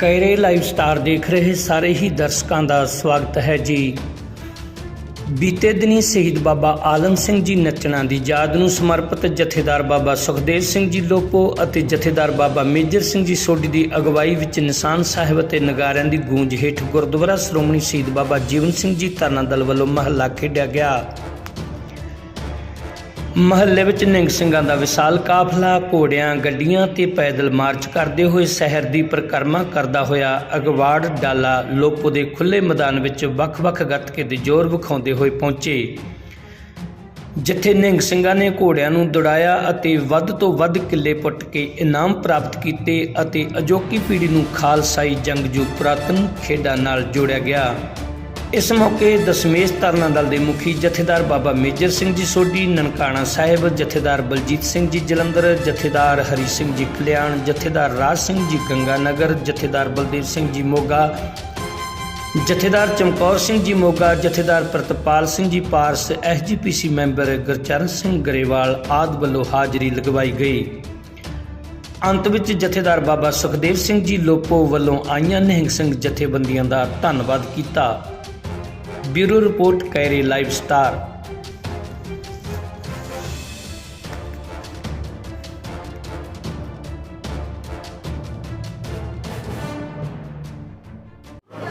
ਕੈਰੇ live star ਦੇਖ ਰਹੇ ਸਾਰੇ ਹੀ ਦਰਸ਼ਕਾਂ ਦਾ ਸਵਾਗਤ ਹੈ ਜੀ। ਬੀਤੇ ਦਿਨੀ ਸ਼ਹੀਦ ਬਾਬਾ ਆਲਮ ਸਿੰਘ ਜੀ ਨੱਚਣਾ ਦੀ ਯਾਦ ਨੂੰ ਸਮਰਪਿਤ ਜਥੇਦਾਰ ਬਾਬਾ ਸੁਖਦੇਵ ਸਿੰਘ ਜੀ ਲੋਪੋ ਅਤੇ ਜਥੇਦਾਰ ਬਾਬਾ ਮੇਜਰ ਸਿੰਘ ਜੀ ਸੋਢੀ ਦੀ ਅਗਵਾਈ ਵਿੱਚ ਨਿਸ਼ਾਨ ਸਾਹਿਬ ਅਤੇ ਨਗਾਰਿਆਂ ਦੀ ਗੂੰਜ ਹੇਠ ਗੁਰਦੁਆਰਾ ਸ਼੍ਰੋਮਣੀ ਸ਼ਹੀਦ ਬਾਬਾ ਜੀਵਨ ਸਿੰਘ ਜੀ ਧਰਨਾ ਦਲ ਵੱਲੋਂ ਮਹੱਲਾ ਖੇਡਿਆ ਗਿਆ। ਮਹੱਲੇ ਵਿੱਚ ਨਿੰਗ ਸਿੰਘਾਂ ਦਾ ਵਿਸ਼ਾਲ, ਕਾਫਲਾ, ਘੋੜਿਆਂ, ਗੱਡੀਆਂ ਤੇ ਪੈਦਲ ਮਾਰਚ ਕਰਦੇ ਹੋਏ ਸ਼ਹਿਰ ਦੀ ਪਰਿਕਰਮਾ ਕਰਦਾ ਹੋਇਆ ਅਗਵਾੜ ਡਾਲਾ ਲੋਪੋ ਦੇ ਖੁੱਲੇ ਮੈਦਾਨ ਵਿੱਚ ਵੱਖ-ਵੱਖ ਗੱਤਕੇ ਦੇ ਜ਼ੋਰ ਵਿਖਾਉਂਦੇ ਹੋਏ ਪਹੁੰਚੇ। ਜਿੱਥੇ ਨਿੰਗ ਸਿੰਘਾਂ ਨੇ ਘੋੜਿਆਂ ਨੂੰ ਦੌੜਾਇਆ ਅਤੇ ਵੱਧ ਤੋਂ ਵੱਧ ਕਿੱਲੇ ਪੁੱਟ ਕੇ ਇਨਾਮ ਪ੍ਰਾਪਤ ਕੀਤੇ ਅਤੇ ਅਜੋਕੀ ਪੀੜ੍ਹੀ ਨੂੰ ਖਾਲਸਾਈ ਜੰਗਜੂ ਪੁਰਾਤਨ ਖੇਡਾਂ ਨਾਲ ਜੋੜਿਆ ਗਿਆ। ਇਸ ਮੌਕੇ ਦਸ਼ਮੇਸ਼ ਤਰਨਾ ਦਲ ਦੇ ਮੁਖੀ ਜਥੇਦਾਰ ਬਾਬਾ ਮੇਜਰ ਸਿੰਘ ਜੀ ਸੋਢੀ, ਨਨਕਾਣਾ ਸਾਹਿਬ, ਜਥੇਦਾਰ ਬਲਜੀਤ ਸਿੰਘ ਜੀ ਜਲੰਧਰ, ਜਥੇਦਾਰ ਹਰੀ ਸਿੰਘ ਜੀ ਕਲਿਆਣ, ਜਥੇਦਾਰ ਰਾਜ ਸਿੰਘ ਜੀ ਗੰਗਾਨਗਰ, ਜਥੇਦਾਰ ਬਲਦੇਵ ਸਿੰਘ ਜੀ ਮੋਗਾ, ਜਥੇਦਾਰ ਚਮਕੌਰ ਸਿੰਘ ਜੀ ਮੋਗਾ, ਜਥੇਦਾਰ ਪ੍ਰਤਪਾਲ ਸਿੰਘ ਜੀ ਪਾਰਸ ਐਸਜੀਪੀਸੀ ਮੈਂਬਰ ਗੁਰਚਰਨ ਸਿੰਘ ਗਰੇਵਾਲ ਆਦਿ ਵੱਲੋਂ ਹਾਜ਼ਰੀ ਲਗਵਾਈ ਗਈ। ਅੰਤ ਵਿੱਚ ਜਥੇਦਾਰ ਬਾਬਾ ਸੁਖਦੇਵ ਸਿੰਘ ਜੀ ਲੋਪੋ ਵੱਲੋਂ ਆਈਆਂ ਨਿਹੰਗ ਸਿੰਘ ਜਥੇਬੰਦੀਆਂ ਦਾ ਧੰਨਵਾਦ ਕੀਤਾ। ਬਿਊਰੋ ਰਿਪੋਰਟ ਕੈਰੇ ਲਾਈਵ ਸਟਾਰ।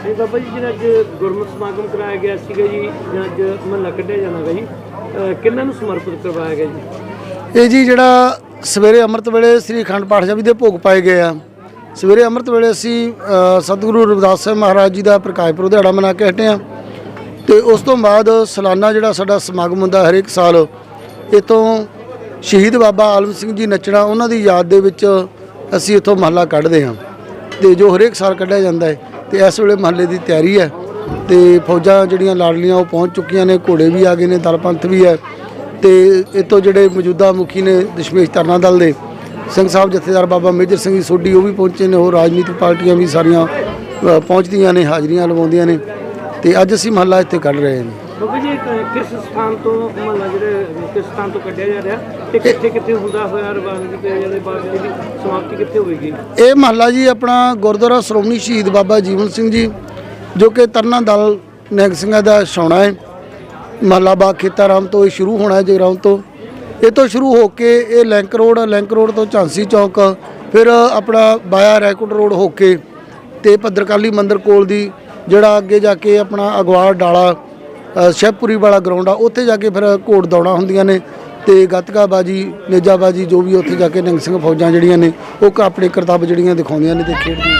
ਜੀ ਬਾਬਾ ਜੀ ਜਿਹੜਾ ਅੱਜ ਗੁਰਮੁਖ ਸਮਾਗਮ ਕਰਾਇਆ ਗਿਆ ਸੀਗਾ ਜੀ ਜਾਂ ਅੱਜ ਮਹੱਲਾ ਕੱਢਿਆ ਜਾਣਾਗਾ ਜੀ ਕਿਹਨਾਂ ਨੂੰ ਸਮਰਪਿਤ ਕਰਵਾਇਆ ਗਿਆ ਜੀ? ਇਹ ਜੀ ਜਿਹੜਾ ਸਵੇਰੇ ਅੰਮ੍ਰਿਤ ਵੇਲੇ ਸ੍ਰੀ ਅਖੰਡ ਪਾਠ ਸਾਹਿਬ ਜੀ ਦੇ ਭੋਗ ਪਾਏ ਗਏ ਆ। ਸਵੇਰੇ ਅੰਮ੍ਰਿਤ ਵੇਲੇ ਅਸੀਂ ਸਤਿਗੁਰੂ ਰਵਿਦਾਸ ਸਾਹਿਬ ਮਹਾਰਾਜ ਜੀ ਦਾ ਪ੍ਰਕਾਸ਼ ਪੁਰਬ ਦਿਹਾੜਾ ਮਨਾ ਕੇ ਹਟੇ ਆ। ਤੇ ਉਸ ਤੋਂ ਬਾਅਦ ਸਾਲਾਨਾ ਜਿਹੜਾ ਸਾਡਾ ਸਮਾਗਮ ਹੁੰਦਾ ਹਰੇਕ ਸਾਲ ਇਹ ਸ਼ਹੀਦ ਬਾਬਾ ਆਲਮ ਸਿੰਘ ਜੀ ਨੱਚਣਾ, ਉਹਨਾਂ ਦੀ ਯਾਦ ਦੇ ਵਿੱਚ ਅਸੀਂ ਇੱਥੋਂ ਮਹੱਲਾ ਕੱਢਦੇ ਹਾਂ। ਤੇ ਜੋ ਹਰੇਕ ਸਾਲ ਕੱਢਿਆ ਜਾਂਦਾ ਹੈ, ਤੇ ਇਸ ਵੇਲੇ ਮਹੱਲੇ ਦੀ ਤਿਆਰੀ ਹੈ। ਤੇ ਫੌਜਾਂ ਜਿਹੜੀਆਂ ਲਾਡਲੀਆਂ ਉਹ ਪਹੁੰਚ ਚੁੱਕੀਆਂ ਨੇ, ਘੋੜੇ ਵੀ ਆ ਗਏ ਨੇ ਦਲ ਪੰਥ ਵੀ ਹੈ। ਤੇ ਇਤੋਂ ਜਿਹੜੇ ਮੌਜੂਦਾ ਮੁਖੀ ਨੇ ਦਸ਼ਮੇਸ਼ ਤਰਨਾ ਦਲ ਦੇ, ਸਿੰਘ ਸਾਹਿਬ ਜਥੇਦਾਰ ਬਾਬਾ ਮੇਜਰ ਸਿੰਘ ਜੀ ਸੋਢੀ, ਉਹ ਵੀ ਪਹੁੰਚੇ ਨੇ, ਹੋਰ ਰਾਜਨੀਤਿਕ ਪਾਰਟੀਆਂ ਵੀ ਸਾਰੀਆਂ ਪਹੁੰਚਦੀਆਂ ਨੇ, ਹਾਜ਼ਰੀਆਂ ਲਵਾਉਂਦੀਆਂ ਨੇ। ਤੇ ਅੱਜ ਅਸੀਂ ਮਹੱਲਾ ਇੱਥੇ ਕੱਢ ਰਹੇ ਹਾਂ ਬਾਬਾ ਜੀ ਕ- ਕਿਸ ਸਥਾਨ ਤੋਂ ਮਹੱਲਾ ਜਿਹੜੇ ਕਿਸ ਸਥਾਨ ਤੋਂ ਕੱਢਿਆ ਜਾ ਰਿਹਾ ਤੇ ਕਿੱਥੇ ਕਿੱਥੇ ਹੁੰਦਾ ਹੋਇਆ ਰਵਾਨਗੀ ਤੇ ਜਿਹੜੇ ਬਾਅਦ ਦੀ ਸਮਾਪਤੀ ਕਿੱਥੇ ਹੋਵੇਗੀ? ਇਹ ਮਹੱਲਾ ਜੀ ਆਪਣਾ ਗੁਰਦੁਆਰਾ ਸ਼੍ਰੋਮਣੀ ਸ਼ਹੀਦ ਬਾਬਾ ਜੀਵਨ ਸਿੰਘ ਜੀ ਜੋ ਕਿ ਤਰਨਾ ਦਲ ਨਿਹੰਗ ਸਿੰਘਾਂ ਦਾ ਛਾਉਣਾ ਹੈ। ਮਹੱਲਾ ਬਾਗ ਖੇਤਾਰਾਮ ਤੋਂ ਇਹ ਸ਼ੁਰੂ ਹੋਣਾ ਹੈ ਜਗਰਾਉਂ ਤੋਂ। ਇਹ ਤੋਂ ਸ਼ੁਰੂ ਹੋ ਕੇ ਇਹ ਲੈਂਕ ਰੋਡ ਲੈਂਕ ਰੋਡ ਤੋਂ ਝਾਂਸੀ ਚੌਕ ਫਿਰ ਆਪਣਾ ਬਾਇਆ ਰੈਕੋਟ ਰੋਡ ਹੋ ਕੇ ਤੇ ਭੱਦਰਕਾਲੀ ਮੰਦਿਰ ਕੋਲ ਦੀ ਜਿਹੜਾ ਅੱਗੇ ਜਾ ਕੇ ਆਪਣਾ ਅਗਵਾੜ ਡਾਲਾ ਅ, ਵਾਲਾ ਗਰਾਊਂਡ ਆ ਉੱਥੇ ਜਾ ਕੇ ਫਿਰ ਘੋੜ ਦੌੜਾਂ ਹੁੰਦੀਆਂ ਨੇ ਤੇ ਗੱਤਕਾ ਨੇਜਾਬਾਜ਼ੀ ਜੋ ਵੀ ਉੱਥੇ ਜਾ ਕੇ ਨਿਹੰਗ ਸਿੰਘ ਫੌਜਾਂ ਜਿਹੜੀਆਂ ਨੇ ਉਹ ਕ- ਆਪਣੇ ਕਰਤੱਵ ਜਿਹੜੀਆਂ ਦਿਖਾਉਂਦੀਆਂ ਨੇ ਤੇ ਖੇਡਦੀਆਂ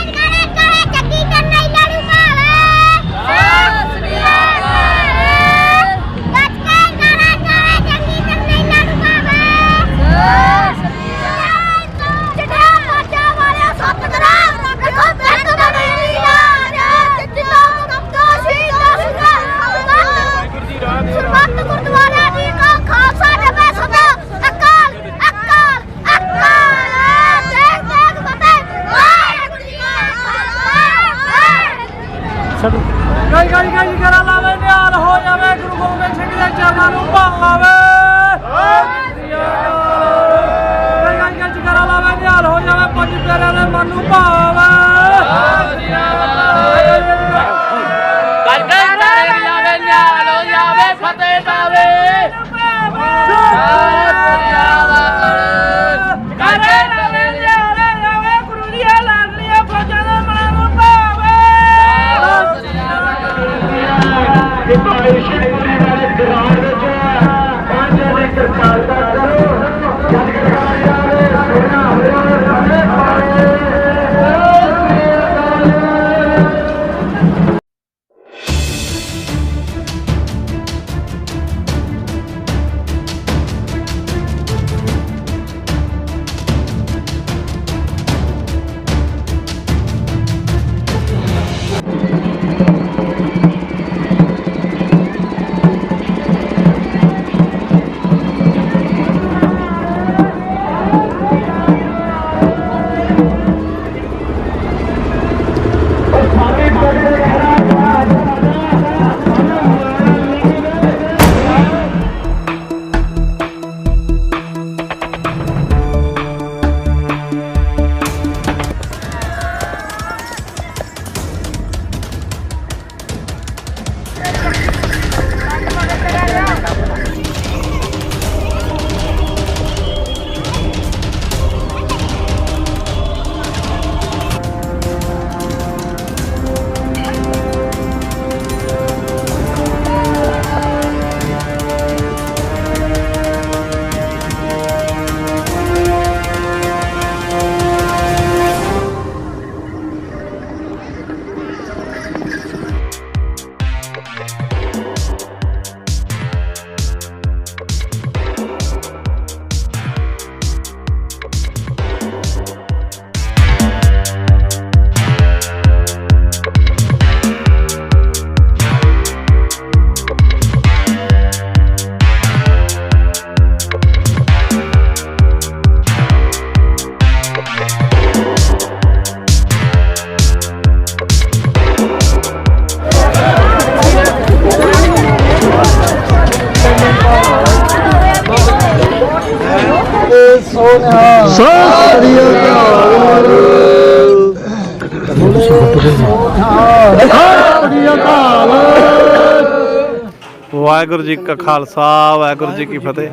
ਵਾਹਿਗੁਰੂ ਜੀ ਕਾ ਖਾਲਸਾ, ਵਾਹਿਗੁਰੂ ਜੀ ਕੀ ਫਤਿਹ।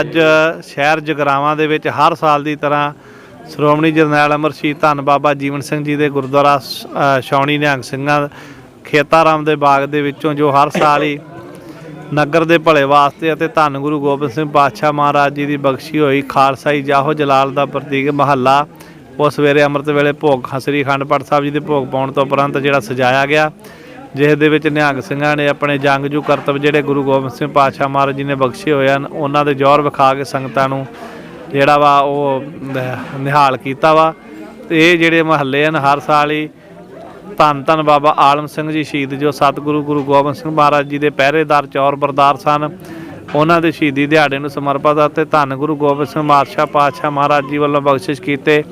ਅੱਜ ਸ਼ਹਿਰ ਜਗਰਾਵਾਂ ਦੇ ਵਿੱਚ ਹਰ ਸਾਲ ਦੀ ਤਰ੍ਹਾਂ ਸ਼੍ਰੋਮਣੀ ਜਰਨੈਲ ਅਮਰ ਸ਼ਹੀਦ ਧੰਨ ਬਾਬਾ ਜੀਵਨ ਸਿੰਘ ਜੀ ਦੇ ਗੁਰਦੁਆਰਾ ਸ- ਛਾਉਣੀ ਨਿਹੰਗ ਸਿੰਘਾਂ ਖੇਤਾਰਾਮ ਦੇ ਬਾਗ ਦੇ ਵਿੱਚੋਂ ਜੋ ਹਰ ਸਾਲ ਹੀ ਨਗਰ ਦੇ ਭਲੇ ਵਾਸਤੇ ਅਤੇ ਧੰਨ ਗੁਰੂ ਗੋਬਿੰਦ ਸਿੰਘ ਪਾਤਸ਼ਾਹ ਮਹਾਰਾਜ ਜੀ ਦੀ ਬਖਸ਼ੀ ਹੋਈ ਖਾਲਸਾਈ ਜਾਹੋ ਜਲਾਲ ਦਾ ਪ੍ਰਤੀਕ ਮਹੱਲਾ। ਉਹ ਸਵੇਰੇ ਅੰਮ੍ਰਿਤ ਵੇਲੇ ਭੋਗ, ਹਸਰੀ ਅਖੰਡ ਪਾਠ ਸਾਹਿਬ ਜੀ ਦੇ ਭੋਗ ਪਾਉਣ ਤੋਂ ਉਪਰੰਤ ਜਿਹੜਾ ਸਜਾਇਆ ਗਿਆ। ਜਿਸ ਦੇ ਵਿੱਚ ਨਿਹੰਗ ਸਿੰਘਾਂ ਨੇ ਆਪਣੇ ਜੰਗਜੂ ਕਰਤੱਵ ਜਿਹੜੇ ਗੁਰੂ ਗੋਬਿੰਦ ਸਿੰਘ ਪਾਤਸ਼ਾਹ ਮਹਾਰਾਜ ਜੀ ਨੇ ਬਖਸ਼ੇ ਹੋਏ ਹਨ, ਉਹਨਾਂ ਦੇ ਜ਼ੋਰ ਵਿਖਾ ਕੇ ਸੰਗਤਾਂ ਨੂੰ ਜਿਹੜਾ ਵਾ ਉਹ ਨਿਹਾਲ ਕੀਤਾ ਵਾ। ਤੇ ਇਹ ਜਿਹੜੇ ਮਹੱਲੇ ਹਨ, ਹਰ ਸਾਲ ਹੀ ਧੰਨ ਧੰਨ ਬਾਬਾ ਆਲਮ ਸਿੰਘ ਜੀ ਸ਼ਹੀਦ, ਜੋ ਸਤਿਗੁਰੂ ਗੁਰੂ ਗੋਬਿੰਦ ਸਿੰਘ ਮਹਾਰਾਜ ਜੀ ਦੇ ਪਹਿਰੇਦਾਰ ਚੌਰ ਬਰਦਾਰ ਸਨ, ਉਹਨਾਂ ਦੇ ਸ਼ਹੀਦੀ ਦਿਹਾੜੇ ਨੂੰ ਸਮਰਪਿਤ ਅਤੇ ਧੰਨ ਗੁਰੂ ਗੋਬਿੰਦ ਸਿੰਘ ਮਾਰਸ਼ਾ ਪਾਤਸ਼ਾਹ ਮਹਾਰਾਜ ਜੀ ਵੱਲੋਂ ਬਖਸ਼ਿਸ਼ ਕੀਤੇ।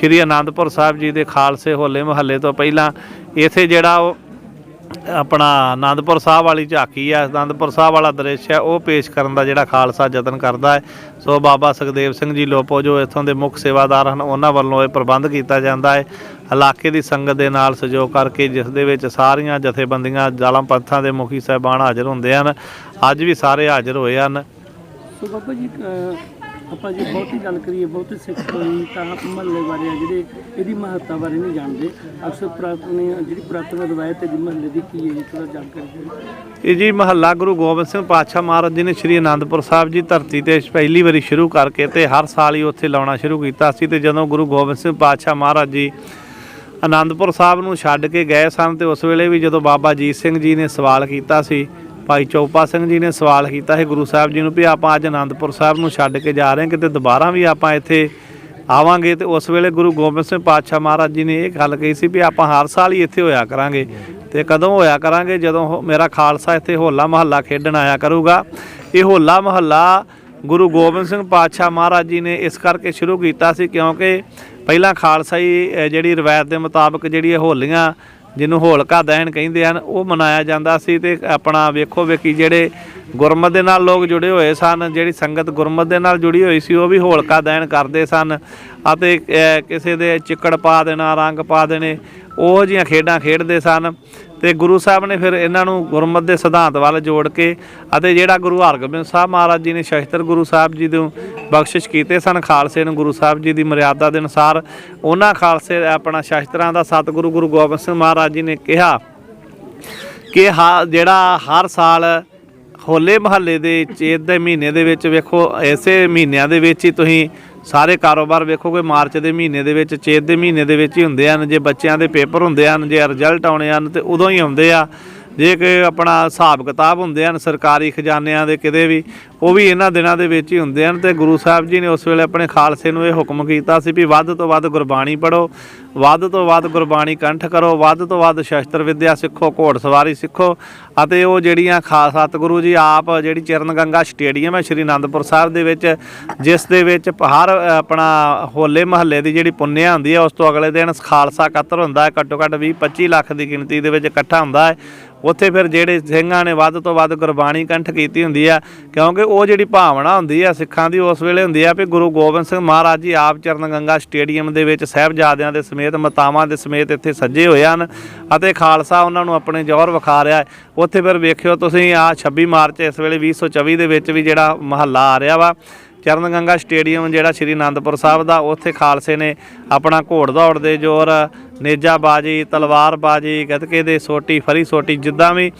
ਸ੍ਰੀ ਅਨੰਦਪੁਰ ਸਾਹਿਬ ਜੀ ਦੇ ਖਾਲਸੇ ਹੋਲੇ ਮਹੱਲੇ ਤੋਂ ਪਹਿਲਾਂ ਇਥੇ ਜਿਹੜਾ ਉਹ ਆਪਣਾ ਆਨੰਦਪੁਰ ਸਾਹਿਬ ਵਾਲੀ ਝਾਕੀ ਆ, ਆਨੰਦਪੁਰ ਸਾਹਿਬ ਵਾਲਾ ਦ੍ਰਿਸ਼ ਹੈ ਉਹ ਪੇਸ਼ ਕਰਨ ਦਾ ਜਿਹੜਾ ਖਾਲਸਾ ਯਤਨ ਕਰਦਾ ਹੈ। ਸੋ ਬਾਬਾ ਸੁਖਦੇਵ ਸਿੰਘ ਜੀ ਲੋਪੋ ਜੋ ਇੱਥੋਂ ਦੇ ਮੁੱਖ ਸੇਵਾਦਾਰ ਹਨ, ਉਹਨਾਂ ਵੱਲੋਂ ਇਹ ਪ੍ਰਬੰਧ ਕੀਤਾ ਜਾਂਦਾ ਹੈ। ਇਲਾਕੇ ਦੀ ਸੰਗਤ ਦੇ ਨਾਲ ਸਹਿਯੋਗ ਕਰਕੇ ਜਿਸ ਦੇ ਵਿੱਚ ਸਾਰੀਆਂ ਜਥੇਬੰਦੀਆਂ ਜ਼ਾਲਮ ਪੰਥਾਂ ਦੇ ਮੁਖੀ ਸਾਹਿਬਾਨ ਹਾਜ਼ਰ ਹੁੰਦੇ ਹਨ। ਅੱਜ ਵੀ ਸਾਰੇ ਹਾਜ਼ਰ ਹੋਏ ਹਨ। ਸੋ ਬਾਬਾ ਜੀ ਆਪਾਂ ਜੇ ਬਹੁਤੀ ਗੱਲ ਕਰੀਏ, ਬਹੁਤੇ ਸਿੱਖ ਹੋਈ ਤਾਂ ਮਹੱਲੇ ਬਾਰੇ ਆ ਜਿਹੜੇ ਇਹਦੀ ਮਹੱਤਤਾ ਬਾਰੇ ਨਹੀਂ ਜਾਣਦੇ। ਅਕਸਰ ਪੁਰਾਤਨ ਜਿਹੜੀ ਪੁਰਾਤਨ ਰਵਾਇਤ ਹੈ ਜੀ ਮਹੱਲੇ ਦੀ ਕੀ ਹੈ ਜੀ ਥੋੜਾ ਜਾਣਕਾਰੀ ਦਿਓ। ਇਹ ਜੀ ਮਹੱਲਾ ਗੁਰੂ ਗੋਬਿੰਦ ਸਿੰਘ ਪਾਤਸ਼ਾਹ ਮਹਾਰਾਜ ਜੀ ਨੇ ਸ੍ਰੀ ਅਨੰਦਪੁਰ ਸਾਹਿਬ ਜੀ ਧਰਤੀ ਤੇ ਪਹਿਲੀ ਵਾਰੀ ਸ਼ੁਰੂ ਕਰਕੇ ਤੇ ਹਰ ਸਾਲ ਹੀ ਉੱਥੇ ਲਾਉਣਾ ਸ਼ੁਰੂ ਕੀਤਾ ਸੀ ਤੇ ਜਦੋਂ ਗੁਰੂ ਗੋਬਿੰਦ ਸਿੰਘ ਪਾਤਸ਼ਾਹ ਮਹਾਰਾਜ ਜੀ ਅਨੰਦਪੁਰ ਸਾਹਿਬ ਨੂੰ ਛੱਡ ਕੇ ਗਏ ਸਨ ਤੇ ਉਸ ਵੇਲੇ ਵੀ ਜਦੋਂ ਬਾਬਾ ਜੀਤ ਸਿੰਘ ਜੀ ਨੇ ਸਵਾਲ ਕੀਤਾ ਸੀ ਭਾਈ ਚੌਪਾ ਸਿੰਘ ਜੀ ਨੇ ਸਵਾਲ ਕੀਤਾ ਸੀ ਗੁਰੂ ਸਾਹਿਬ ਜੀ ਨੂੰ ਵੀ ਆਪਾਂ ਅੱਜ ਅਨੰਦਪੁਰ ਸਾਹਿਬ ਨੂੰ ਛੱਡ ਕੇ ਜਾ ਰਹੇ ਹਾਂ ਕਿਤੇ ਦੁਬਾਰਾ ਵੀ ਆਪਾਂ ਇੱਥੇ ਆਵਾਂਗੇ ਤੇ ਉਸ ਵੇਲੇ ਗੁਰੂ ਗੋਬਿੰਦ ਸਿੰਘ ਪਾਤਸ਼ਾਹ ਮਹਾਰਾਜ ਜੀ ਨੇ ਇਹ ਗੱਲ ਕਹੀ ਸੀ ਵੀ ਆਪਾਂ ਹਰ ਸਾਲ ਹੀ ਇੱਥੇ ਹੋਇਆ ਕਰਾਂਗੇ ਤੇ ਕਦੋਂ ਹੋਇਆ ਕਰਾਂਗੇ? ਜਦੋਂ ਹੋ- ਮੇਰਾ ਖਾਲਸਾ ਇੱਥੇ ਹੋਲਾ ਮਹੱਲਾ ਖੇਡਣ ਆਇਆ ਕਰੂਗਾ। ਇਹ ਹੋਲਾ ਮਹੱਲਾ ਗੁਰੂ ਗੋਬਿੰਦ ਸਿੰਘ ਪਾਤਸ਼ਾਹ ਮਹਾਰਾਜ ਜੀ ਨੇ ਇਸ ਕਰਕੇ ਸ਼ੁਰੂ ਕੀਤਾ ਸੀ ਕਿਉਂਕਿ ਪਹਿਲਾਂ ਖਾਲਸਾਈ ਅ, ਜਿਹੜੀ ਰਵਾਇਤ ਦੇ ਮੁਤਾਬਕ ਜਿਹੜੀ ਇਹ ਹੋਲੀਆਂ ਜਿਹਨੂੰ ਹੋਲਕਾ ਦਹਿਣ ਕਹਿੰਦੇ ਹਨ, ਉਹ ਮਨਾਇਆ ਜਾਂਦਾ ਸੀ ਤੇ ਆਪਣਾ ਵੇਖੋ ਵੇਖੀ ਜਿਹੜੇ ਗੁਰਮਤ ਦੇ ਨਾਲ ਲੋਕ ਜੁੜੇ ਹੋਏ ਸਨ, ਜਿਹੜੀ ਸੰਗਤ ਗੁਰਮਤ ਦੇ ਨਾਲ ਜੁੜੀ ਹੋਈ ਸੀ, ਉਹ ਵੀ ਹੋਲਕਾ ਦਹਿਣ ਕਰਦੇ ਸਨ। ਅਤੇ ਕਿਸੇ ਦੇ ਚਿੱਕੜ ਪਾ ਦੇਣਾ, ਰੰਗ ਪਾ ਦੇਣੇ, ਉਹ ਜੀਆਂ ਖੇਡਾਂ ਖੇਡਦੇ ਸਨ। ਤੇ ਗੁਰੂ ਸਾਹਿਬ ਨੇ ਫਿਰ ਇਹਨਾਂ ਨੂੰ ਗੁਰਮਤ ਦੇ ਸਿਧਾਂਤ ਵੱਲ ਜੋੜ ਕੇ ਅਤੇ ਜਿਹੜਾ ਗੁਰੂ ਹਰਗੋਬਿੰਦ ਸਾਹਿਬ ਮਹਾਰਾਜ ਜੀ ਨੇ ਸ਼ਸਤਰ ਗੁਰੂ ਸਾਹਿਬ ਜੀ ਨੂੰ ਬਖਸ਼ਿਸ਼ ਕੀਤੇ ਸਨ, ਖਾਲਸੇ ਨੂੰ ਗੁਰੂ ਸਾਹਿਬ ਜੀ ਦੀ ਮਰਿਆਦਾ ਦੇ ਅਨੁਸਾਰ, ਉਹਨਾਂ ਖਾਲਸੇ ਆਪਣਾ ਸ਼ਸਤਰਾਂ ਦਾ ਸਤਿਗੁਰੂ ਗੁਰੂ ਗੋਬਿੰਦ ਸਿੰਘ ਮਹਾਰਾਜ ਜੀ ਨੇ ਕਿਹਾ ਕਿ ਹਾ, ਜਿਹੜਾ ਹਰ ਸਾਲ ਹੋਲੇ ਮਹੱਲੇ ਦੇ ਚੇਤ ਦੇ ਮਹੀਨੇ ਦੇ ਵਿੱਚ ਵੇਖੋ, ਐਸੇ ਮਹੀਨਿਆਂ ਦੇ ਵਿੱਚ ਹੀ ਤੁਸੀਂ ਸਾਰੇ ਕਾਰੋਬਾਰ ਵੇਖੋਗੇ, ਮਾਰਚ ਦੇ ਮਹੀਨੇ ਦੇ ਵਿੱਚ, ਚੇਤ ਦੇ ਮਹੀਨੇ ਦੇ ਵਿੱਚ ਹੀ ਹੁੰਦੇ ਹਨ, ਜੇ ਬੱਚਿਆਂ ਦੇ ਪੇਪਰ ਹੁੰਦੇ ਹਨ, ਜੇ ਰਿਜ਼ਲਟ ਆਉਣੇ ਹਨ, ਤੇ ਉਦੋਂ ਹੀ ਆਉਂਦੇ ਆ। ਜੇ ਕਿ ਆਪਣਾ ਹਿਸਾਬ ਕਿਤਾਬ ਹੁੰਦੇ ਹਨ, ਸਰਕਾਰੀ ਖਜ਼ਾਨਿਆਂ ਦੇ ਕਿਤੇ ਵੀ, ਉਹ ਵੀ ਇਹਨਾਂ ਦਿਨਾਂ ਦੇ ਵਿੱਚ ਹੀ ਹੁੰਦੇ ਹਨ, ਤੇ ਗੁਰੂ ਸਾਹਿਬ ਜੀ ਨੇ ਉਸ ਵੇਲੇ ਆਪਣੇ ਖਾਲਸੇ ਨੂੰ ਇਹ ਹੁਕਮ ਕੀਤਾ ਸੀ ਵੀ ਵੱਧ ਤੋਂ ਵੱਧ ਗੁਰਬਾਣੀ ਪੜੋ ਵੱਧ ਤੋਂ ਵੱਧ ਗੁਰਬਾਣੀ ਕੰਠ ਕਰੋ, ਵੱਧ ਤੋਂ ਵੱਧ ਸ਼ਸਤਰ ਵਿੱਦਿਆ ਸਿੱਖੋ, ਘੋੜ ਸਵਾਰੀ ਸਿੱਖੋ ਅਤੇ ਉਹ ਜਿਹੜੀਆਂ ਖਾਸ ਸਤਿਗੁਰੂ ਜੀ ਆਪ ਜਿਹੜੀ ਚਰਨ ਗੰਗਾ ਸਟੇਡੀਅਮ ਹੈ ਸ਼੍ਰੀ ਅਨੰਦਪੁਰ ਸਾਹਿਬ ਦੇ ਵਿੱਚ, ਜਿਸ ਦੇ ਵਿੱਚ ਹਰ ਆਪਣਾ ਹੋਲੇ ਮਹੱਲੇ ਦੀ ਜਿਹੜੀ ਪੁੰਨਿਆ ਹੁੰਦੀ ਹੈ, ਉਸ ਤੋਂ ਅਗਲੇ ਦਿਨ ਖਾਲਸਾ ਇਕੱਤਰ ਹੁੰਦਾ ਹੈ, ਘੱਟੋ ਘੱਟ 20 25 ਲੱਖ ਦੀ ਗਿਣਤੀ ਦੇ ਵਿੱਚ ਇਕੱਠਾ ਹੁੰਦਾ ਹੈ। ਉੱਥੇ ਫਿਰ ਜਿਹੜੇ ਸਿੰਘਾਂ ਨੇ ਵੱਧ ਤੋਂ ਵੱਧ ਗੁਰਬਾਣੀ ਕੰਠ ਕੀਤੀ ਹੁੰਦੀ ਆ ਕਿਉਂਕਿ ਉਹ ਜਿਹੜੀ ਭਾਵਨਾ ਹੁੰਦੀ ਆ ਸਿੱਖਾਂ ਦੀ ਉਸ ਵੇਲੇ ਹੁੰਦੀ ਆ ਵੀ ਗੁਰੂ ਗੋਬਿੰਦ ਸਿੰਘ ਮਹਾਰਾਜ ਜੀ ਆਪ ਚਰਨ ਗੰਗਾ ਸਟੇਡੀਅਮ ਦੇ ਵਿੱਚ ਸਹਿਬਜ਼ਾਦਿਆਂ ਦੇ ਸਮੇਤ ਸਮੇਤ, ਮਾਤਾਵਾਂ ਦੇ ਸਮੇਤ ਇੱਥੇ ਸੱਜੇ ਹੋਏ ਹਨ ਅਤੇ ਖਾਲਸਾ ਉਹਨਾਂ ਨੂੰ ਆਪਣੇ ਜੌਹਰ ਵਿਖਾ ਰਿਹਾ ਹੈ। ਉੱਥੇ ਫਿਰ ਵੇਖਿਓ ਤੁਸੀਂ ਆ 26 ਮਾਰਚ ਇਸ ਵੇਲੇ 2024 ਦੇ ਵਿੱਚ ਵੀ ਜਿਹੜਾ ਮਹੱਲਾ ਆ ਰਿਹਾ ਵਾ। ਚਰਨ ਗੰਗਾ ਸਟੇਡੀਅਮ ਜਿਹੜਾ ਸ਼੍ਰੀ ਅਨੰਦਪੁਰ ਸਾਹਿਬ ਦਾ, ਉੱਥੇ ਖਾਲਸੇ ਨੇ ਆਪਣਾ ਘੋੜ ਦੌੜ ਦੇ ਜ਼ੋਰ ਨੇਜਾ ਬਾਜੀ ਤਲਵਾਰ ਬਾਜੀ ਗਤਕੇ ਦੇ ਸੋਟੀ, ਫਰੀ ਸੋਟੀ, ਜਿੱਦਾਂ ਵੀ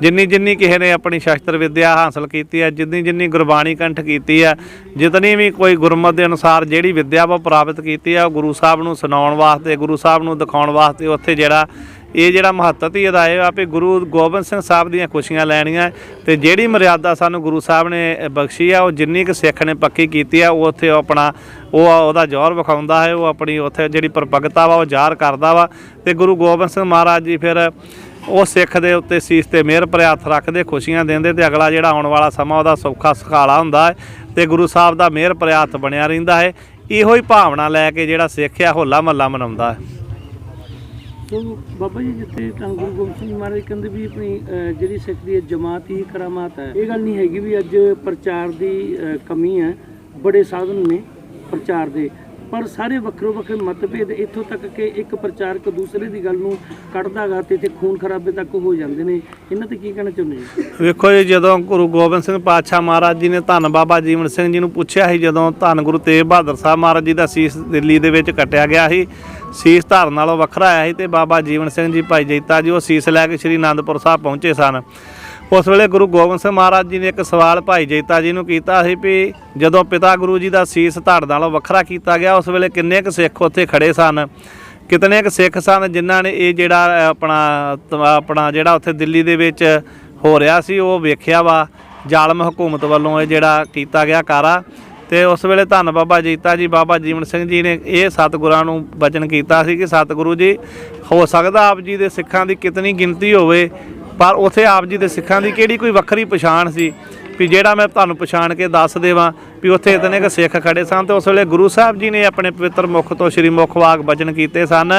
ਜਿੰਨੀ ਜਿੰਨੀ ਕਿਸੇ ਨੇ ਆਪਣੀ ਸ਼ਸਤਰ ਵਿੱਦਿਆ ਹਾਸਲ ਕੀਤੀ ਹੈ, ਜਿੰਨੀ ਜਿੰਨੀ ਗੁਰਬਾਣੀ ਕੰਠ ਕੀਤੀ ਹੈ, ਜਿਤਨੀ ਵੀ ਕੋਈ ਗੁਰਮਤ ਦੇ ਅਨੁਸਾਰ ਜਿਹੜੀ ਵਿੱਦਿਆ ਉਹ ਪ੍ਰਾਪਤ ਕੀਤੀ ਹੈ, ਉਹ ਗੁਰੂ ਸਾਹਿਬ ਨੂੰ ਸੁਣਾਉਣ ਵਾਸਤੇ, ਗੁਰੂ ਸਾਹਿਬ ਨੂੰ ਦਿਖਾਉਣ ਵਾਸਤੇ ਉੱਥੇ ਜਿਹੜਾ ਇਹ ਜਿਹੜਾ ਮਹੱਤਵ ਹੀ ਇਹਦਾ ਇਹ ਆ ਵੀ ਗੁਰੂ ਗੋਬਿੰਦ ਸਿੰਘ ਸਾਹਿਬ ਦੀਆਂ ਖੁਸ਼ੀਆਂ ਲੈਣੀਆਂ ਤੇ ਜਿਹੜੀ ਮਰਿਆਦਾ ਸਾਨੂੰ ਗੁਰੂ ਸਾਹਿਬ ਨੇ ਬਖਸ਼ੀ ਆ, ਉਹ ਜਿੰਨੀ ਕੁ ਸਿੱਖ ਨੇ ਪੱਕੀ ਕੀਤੀ ਆ, ਉਹ ਉੱਥੇ ਉਹ ਆਪਣਾ, ਉਹ ਉਹਦਾ ਜ਼ੋਰ ਵਿਖਾਉਂਦਾ ਹੈ, ਉਹ ਆਪਣੀ ਉੱਥੇ ਜਿਹੜੀ ਪ੍ਰਪਗਤਾ ਵਾ, ਉਹ ਜ਼ਾਹਰ ਕਰਦਾ ਵਾ। ਤੇ ਗੁਰੂ ਗੋਬਿੰਦ ਸਿੰਘ ਮਹਾਰਾਜ ਜੀ ਫਿਰ ਉਹ ਸਿੱਖ ਦੇ ਉੱਤੇ ਸੀਸ ਤੇ ਮਿਹਰ ਭਰਿਆ ਹੱਥ ਰੱਖਦੇ, ਖੁਸ਼ੀਆਂ ਦਿੰਦੇ ਤੇ ਅਗਲਾ ਜਿਹੜਾ ਆਉਣ ਵਾਲਾ ਸਮਾਂ, ਉਹਦਾ ਸੌਖਾ ਸੁਖਾਲਾ ਹੁੰਦਾ ਹੈ। ਤੇ ਗੁਰੂ ਸਾਹਿਬ ਦਾ ਮਿਹਰ ਭਰਿਆ ਹੱਥ ਬਣਿਆ ਰਹਿੰਦਾ ਹੈ। ਇਹੋ ਹੀ ਭਾਵਨਾ ਲੈ ਕੇ ਜਿਹੜਾ ਸਿੱਖ ਆ, ਹੋਲਾ ਮਹੱਲਾ ਮਨਾਉਂਦਾ ਹੈ। ਸੋ ਬਾਬਾ ਜੀ ਜਿੱਥੇ ਤਾਂ ਗੁਰੂ ਗੋਬਿੰਦ ਸਿੰਘ ਮਹਾਰਾਜ ਕਹਿੰਦੇ ਵੀ ਆਪਣੀ ਅਹ, ਜਿਹੜੀ ਸਿੱਖ ਦੀ ਇਹ ਜਮਾਤ ਹੀ ਕਰਾਮਾਤ ਹੈ ਇਹ ਗੱਲ ਨਹੀਂ ਹੈਗੀ ਵੀ ਅੱਜ ਪ੍ਰਚਾਰ ਦੀ ਅਹ, ਕਮੀ ਹੈ ਬੜੇ ਸਾਧਨ ਨੇ ਪ੍ਰਚਾਰ ਦੇ। ਪਰ ਸਾਰੇ ਵੱਖਰੋ ਵੱਖਰੇ ਮਤਭੇਦ ਇੱਥੋਂ ਤੱਕ ਕਿ ਇੱਕ ਪ੍ਰਚਾਰਕ ਦੂਸਰੇ ਦੀ ਗੱਲ ਨੂੰ ਕੱਢਦਾਗਾ ਤੇ ਤੇ ਖੂਨ ਖਰਾਬੇ ਤੱਕ ਹੋ ਜਾਂਦੇ ਨੇ। ਇਹਨਾਂ ਤੇ ਕੀ ਕਹਿਣਾ ਚਾਹੁੰਦੇ ਜੀ ਵੇਖੋ ਜੀ, ਜਦੋਂ ਗੁਰੂ ਗੋਬਿੰਦ ਸਿੰਘ ਪਾਤਸ਼ਾਹ ਮਹਾਰਾਜ ਜੀ ਨੇ ਧੰਨ ਬਾਬਾ ਜੀਵਨ ਸਿੰਘ ਜੀ ਨੂੰ ਪੁੱਛਿਆ ਸੀ, ਜਦੋਂ ਧੰਨ ਗੁਰੂ ਤੇਗ ਬਹਾਦਰ ਸਾਹਿਬ ਮਹਾਰਾਜ ਜੀ ਦਾ ਸੀਸ ਦਿੱਲੀ ਦੇ ਵਿੱਚ ਕੱਟਿਆ ਗਿਆ ਸੀ, ਸੀਸ ਧਾਰਨ ਨਾਲੋਂ ਵੱਖਰਾ ਆਇਆ ਸੀ ਤੇ ਬਾਬਾ ਜੀਵਨ ਸਿੰਘ ਜੀ, ਭਾਈ ਜੈਤਾ ਜੀ ਉਹ ਸੀਸ ਲੈ ਕੇ ਸ੍ਰੀ ਅਨੰਦਪੁਰ ਸਾਹਿਬ ਪਹੁੰਚੇ ਸਨ। ਉਸ ਵੇਲੇ ਗੁਰੂ ਗੋਬਿੰਦ ਸਿੰਘ ਮਹਾਰਾਜ ਜੀ ਨੇ ਇੱਕ ਸਵਾਲ ਭਾਈ ਜੈਤਾ ਜੀ ਨੂੰ ਕੀਤਾ ਸੀ ਵੀ ਜਦੋਂ ਪਿਤਾ ਗੁਰੂ ਜੀ ਦਾ ਸੀਸ ਧੜ ਨਾਲੋਂ ਵੱਖਰਾ ਕੀਤਾ ਗਿਆ, ਉਸ ਵੇਲੇ ਕਿੰਨੇ ਕੁ ਸਿੱਖ ਉੱਥੇ ਖੜੇ ਸਨ? ਕਿਤਨੇ ਕੁ ਸਿੱਖ ਸਨ ਜਿਨ੍ਹਾਂ ਨੇ ਇਹ ਜਿਹੜਾ ਆਪਣਾ ਆਪਣਾ ਜਿਹੜਾ ਉੱਥੇ ਦਿੱਲੀ ਦੇ ਵਿੱਚ ਹੋ ਰਿਹਾ ਸੀ, ਉਹ ਵੇਖਿਆ ਵਾ? ਜ਼ਾਲਮ ਹਕੂਮਤ ਵੱਲੋਂ ਇਹ ਜਿਹੜਾ ਕੀਤਾ ਗਿਆ ਕਾਰਾ। ਤੇ ਉਸ ਵੇਲੇ ਧੰਨ ਬਾਬਾ ਜੀਤਾ ਜੀ, ਬਾਬਾ ਜੀਵਨ ਸਿੰਘ ਜੀ ਨੇ ਇਹ ਸਤਿਗੁਰਾਂ ਨੂੰ ਬਚਨ ਕੀਤਾ ਸੀ ਕਿ ਸਤਿਗੁਰੂ ਜੀ, ਹੋ ਸਕਦਾ ਆਪ ਜੀ ਦੇ ਸਿੱਖਾਂ ਦੀ ਕਿਤਨੀ ਗਿਣਤੀ ਹੋਵੇ ਪਰ ਉਥੇ ਆਪ ਜੀ ਦੇ ਸਿੱਖਾਂ ਦੀ ਕਿਹੜੀ ਕੋਈ ਵੱਖਰੀ ਪਛਾਣ ਸੀ? ਵੀ ਜਿਹੜਾ ਮੈਂ ਤੁਹਾਨੂੰ ਪਛਾਣ ਕੇ ਦੱਸ ਦੇਵਾਂ ਵੀ ਉੱਥੇ ਇਤਨੇ ਕੁ ਸਿੱਖ ਖੜੇ ਸਨ ਤੇ ਉਸ ਵੇਲੇ ਗੁਰੂ ਸਾਹਿਬ ਜੀ ਨੇ ਆਪਣੇ ਪਵਿੱਤਰ ਮੁਖ ਤੋਂ ਸ੍ਰੀ ਮੁਖ ਵਾਕ ਬਚਨ ਕੀਤੇ ਸਨ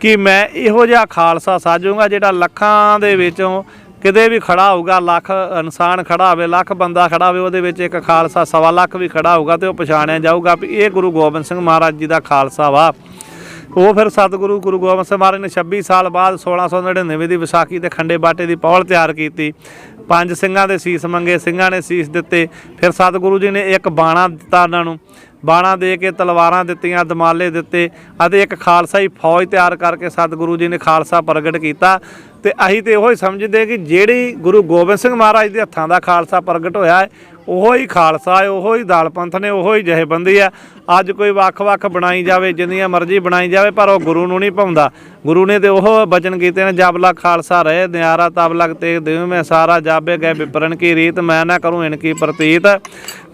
ਕਿ ਮੈਂ ਇਹੋ ਜਿਹਾ ਖਾਲਸਾ ਸਾਜੂਗਾ ਜਿਹੜਾ ਲੱਖਾਂ ਦੇ ਵਿੱਚੋਂ ਕਿਤੇ ਵੀ ਖੜਾ ਹੋਊਗਾ, ਲੱਖ ਇਨਸਾਨ ਖੜਾ ਹੋਵੇ, ਲੱਖ ਬੰਦਾ ਖੜਾ ਹੋਵੇ, ਉਹਦੇ ਵਿੱਚ ਇੱਕ ਖਾਲਸਾ ਸਵਾ ਲੱਖ ਵੀ ਖੜਾ ਹੋਊਗਾ ਤੇ ਉਹ ਪਛਾਣਿਆ ਜਾਊਗਾ ਵੀ ਇਹ ਗੁਰੂ ਗੋਬਿੰਦ ਸਿੰਘ ਮਹਾਰਾਜ ਜੀ ਦਾ ਖਾਲਸਾ ਵਾ। ਉਹ ਫਿਰ ਸਤਿਗੁਰੂ ਗੁਰੂ ਗੋਬਿੰਦ ਸਿੰਘ ਮਹਾਰਾਜ ਨੇ 26 ਸਾਲ ਬਾਅਦ 1699 ਦੀ ਵਿਸਾਖੀ ਤੇ ਖੰਡੇ ਬਾਟੇ ਦੀ ਪੌਲ ਤਿਆਰ ਕੀਤੀ। ਪੰਜ ਸਿੰਘਾਂ ਦੇ ਸੀਸ ਮੰਗੇ, ਸਿੰਘਾਂ ਨੇ ਸੀਸ ਦਿੱਤੇ। ਫਿਰ ਸਤਿਗੁਰੂ ਜੀ ਨੇ ਇੱਕ ਬਾਣਾ ਦਿੱਤਾ ਉਹਨਾਂ ਨੂੰ। ਬਾਣਾ ਦੇ ਕੇ ਤਲਵਾਰਾਂ ਦਿੱਤੀਆਂ, ਦਮਾਲੇ ਦਿੱਤੇ ਅਤੇ ਇੱਕ ਖਾਲਸਾਈ ਫੌਜ ਤਿਆਰ ਕਰਕੇ ਸਤਿਗੁਰੂ ਜੀ ਨੇ ਖਾਲਸਾ ਪ੍ਰਗਟ ਕੀਤਾ। ਤੇ ਅਸੀਂ ਤੇ ਉਹੀ ਸਮਝਦੇ ਕਿ ਜਿਹੜੀ ਗੁਰੂ ਗੋਬਿੰਦ ਸਿੰਘ ਮਹਾਰਾਜ ਦੇ ਹੱਥਾਂ ਦਾ ਖਾਲਸਾ ਪ੍ਰਗਟ ਹੋਇਆ ਹੈ ਉਹੋ ਹੀ ਖਾਲਸਾ ਹੈ, ਉਹੋ ਹੀ ਦਾਲ ਪੰਥ ਨੇ, ਉਹੋ ਹੀ ਜਹੇਬੰਦੀ ਆ ਅੱਜ ਕੋਈ ਵੱਖ-ਵੱਖ ਬਣਾਈ ਜਾਵੇ, ਜਿੰਨੀਆਂ ਮਰਜ਼ੀ ਬਣਾਈ ਜਾਵੇ, ਪਰ ਉਹ ਗੁਰੂ ਨੂੰ ਨਹੀਂ ਪਾਉਂਦਾ ਗੁਰੂ ਨੇ ਤੇ ਉਹ ਬਚਨ ਕੀਤੇ ਨੇ, ਜਬ ਲਗ ਖਾਲਸਾ ਰਹੇ, ਨਿਆਰਾ ਤਬ ਲਗ ਤੇ ਦੇਵ ਮੈਂ ਸਾਰਾ ਜਾਬੇ ਗਏ, ਵਿਪਰਨ ਕੀ ਰੀਤ, ਮੈਂ ਨਾ ਕਰੂੰ ਇਨ ਕੀ ਪ੍ਰਤੀਤ।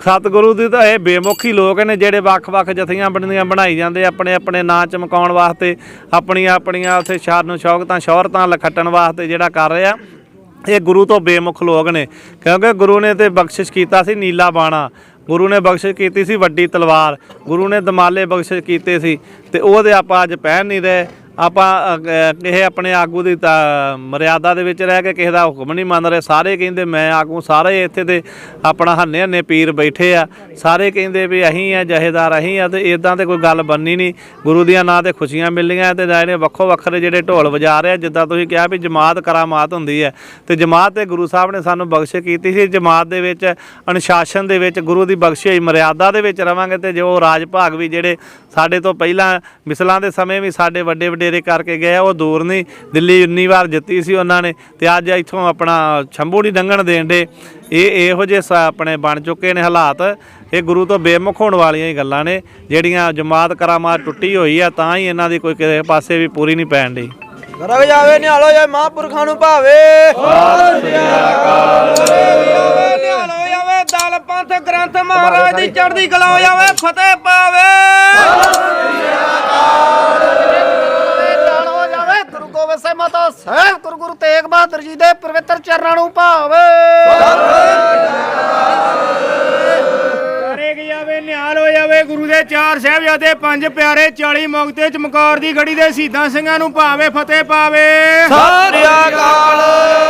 ਸਤਿਗੁਰੂ ਦੀ ਤਾਂ ਇਹ ਬੇਮੁਖੀ ਲੋਕ ਨੇ, ਜਿਹੜੇ ਵੱਖ-ਵੱਖ ਜਥੀਆਂ ਬਣਦੀਆਂ ਬਣਾਈ ਜਾਂਦੇ ਆਪਣੇ ਆਪਣੇ ਨਾਂ ਚਮਕਾਉਣ ਵਾਸਤੇ, ਆਪਣੀਆਂ ਆਪਣੀਆਂ ਉੱਥੇ ਸ਼ਾਨ ਸ਼ੌਕਤਾਂ, ਸ਼ੌਹਰਤਾਂ ਲਖੱਟਣ ਵਾਸਤੇ ਜਿਹੜਾ ਕਰ ਰਿਹਾ। ਇਹ ਗੁਰੂ ਤੋਂ ਬੇਮੁਖ ਲੋਕ ਨੇ, ਕਿਉਂਕਿ ਗੁਰੂ ਨੇ ਤੇ ਬਖਸ਼ਿਸ਼ ਕੀਤਾ ਸੀ ਨੀਲਾ ਬਾਣਾ, ਗੁਰੂ ਨੇ ਬਖਸ਼ਿਸ਼ ਕੀਤੀ ਸੀ ਵੱਡੀ ਤਲਵਾਰ, ਗੁਰੂ ਨੇ ਦਮਾਲੇ ਬਖਸ਼ਿਸ਼ ਕੀਤੇ ਸੀ ਤੇ ਉਹਦੇ ਆਪਾਂ ਅੱਜ ਪਹਿਨ ਨਹੀਂ ਰਹੇ ਆਪਾਂ ਅਹ, ਕਿਸੇ ਆਪਣੇ ਆਗੂ ਦੀ ਤਾਂ ਮਰਿਆਦਾ ਦੇ ਵਿੱਚ ਰਹਿ ਕੇ ਕਿਸੇ ਦਾ ਹੁਕਮ ਨਹੀਂ ਮੰਨ ਰਹੇ। ਸਾਰੇ ਕਹਿੰਦੇ ਮੈਂ ਆਗੂ ਸਾਰੇ ਇੱਥੇ ਦੇ ਆਪਣਾ ਹੰਨੇ ਹੰਨੇ ਪੀਰ ਬੈਠੇ ਆ। ਸਾਰੇ ਕਹਿੰਦੇ ਵੀ ਅਸੀਂ ਆ ਜਹੇਦਾਰ ਅਸੀਂ ਆ ਤੇ ਇਦਾਂ ਤੇ ਕੋਈ ਗੱਲ ਬੰਨੀ ਨਹੀਂ। ਗੁਰੂ ਦੀਆਂ ਨਾਂ ਤੇ ਖੁਸ਼ੀਆਂ ਮਿਲੀਆਂ ਤੇ ਜਾਇ ਵੱਖੋ ਵੱਖਰੇ ਜਿਹੜੇ ਢੋਲ ਵਜਾ ਰਹੇ ਆ। ਜਿੱਦਾਂ ਤੁਸੀਂ ਕਿਹਾ ਵੀ ਜਮਾਤ ਕਰਾਮਾਤ ਹੁੰਦੀ ਹੈ। ਤੇ ਜਮਾਤ ਤੇ ਗੁਰੂ ਸਾਹਿਬ ਨੇ ਸਾਨੂੰ ਬਖਸ਼ਿਸ਼ ਕੀਤੀ ਸੀ। ਜਮਾਤ ਦੇ ਵਿੱਚ ਅਨੁਸ਼ਾਸਨ ਦੇ ਵਿੱਚ ਗੁਰੂ ਦੀ ਬਖਸ਼ਿਸ਼ ਹੋਈ। ਮਰਿਆਦਾ ਦੇ ਵਿੱਚ ਰਵਾਂਗੇ ਤੇ ਜੋ ਰਾਜ ਭਾਗ ਵੀ ਜਿਹੜੇ ਸਾਡੇ ਤੋਂ ਪਹਿਲਾਂ ਮਿਸਲਾਂ ਦੇ ਸਮੇਂ ਵੀ ਸਾਡੇ ਵੱਡੇ ਵੱਡੇ ਵਡੇਰੇ ਕਰਕੇ ਗਏ ਆ, ਉਹ ਦੂਰ ਨਹੀਂ। ਦਿੱਲੀ 19 ਵਾਰ ਜਿੱਤੀ ਸੀ ਉਹਨਾਂ ਨੇ ਤੇ ਅੱਜ ਇੱਥੋਂ ਆਪਣਾ ਛੰਭੂ ਨਹੀਂ ਲੰਘਣ ਦੇਣ ਦੇ। ਇਹ ਇਹੋ ਜਿਹੇ ਸ- ਆਪਣੇ ਬਣ ਚੁੱਕੇ ਨੇ ਹਾਲਾਤ। ਇਹ ਗੁਰੂ ਤੋਂ ਬੇਮੁਖ ਹੋਣ ਵਾਲੀਆਂ ਹੀ ਗੱਲਾਂ ਨੇ ਜਿਹੜੀਆਂ ਜਮਾਤ ਕਰਾਮਾਤ ਟੁੱਟੀ ਹੋਈ ਆ ਤਾਂ ਹੀ ਇਹਨਾਂ ਦੀ ਕੋਈ ਕਿਸੇ ਪਾਸੇ ਵੀ ਪੂਰੀ ਨਹੀਂ ਪੈਣ ਡਈ। ਗਰਗ ਜਾਵੇ ਨਿਹਾਲੋ ਜਾਵੇ ਮਹਾਂਪੁਰਖਾਂ ਨੂੰ ਭਾਵੇ। ਸਤਿ ਨਿਹਾਲੋ ਜਾਵੇ ਦਲ ਪੰਥ ਗ੍ਰੰਥ ਮਹਾਰਾਜ ਦੀ ਚੜ੍ਹਦੀ ਕਲਾ ਹੋ ਜਾਵੇ ਫਤਿਹ ਪਾਵੇ। ਦੇ ਪਵਿੱਤਰ ਚਰਨਾਂ ਨੂੰ ਭਾਵੇ। ਕਰੇ ਜਾਵੇ ਨਿਹਾਲ ਹੋ ਜਾਵੇ ਗੁਰੂ ਦੇ ਚਾਰ ਸਾਹਿਬਜ਼ਾਦੇ ਪੰਜ ਪਿਆਰੇ 40 ਮੁਕਤੇ ਚਮਕੌਰ ਦੀ ਗੜੀ ਦੇ ਸ਼ਹੀਦਾਂ ਸਿੰਘਾਂ ਨੂੰ ਭਾਵੇ ਫਤਿਹ ਪਾਵੇ। ਸਤਿ ਸ੍ਰੀ ਅਕਾਲ।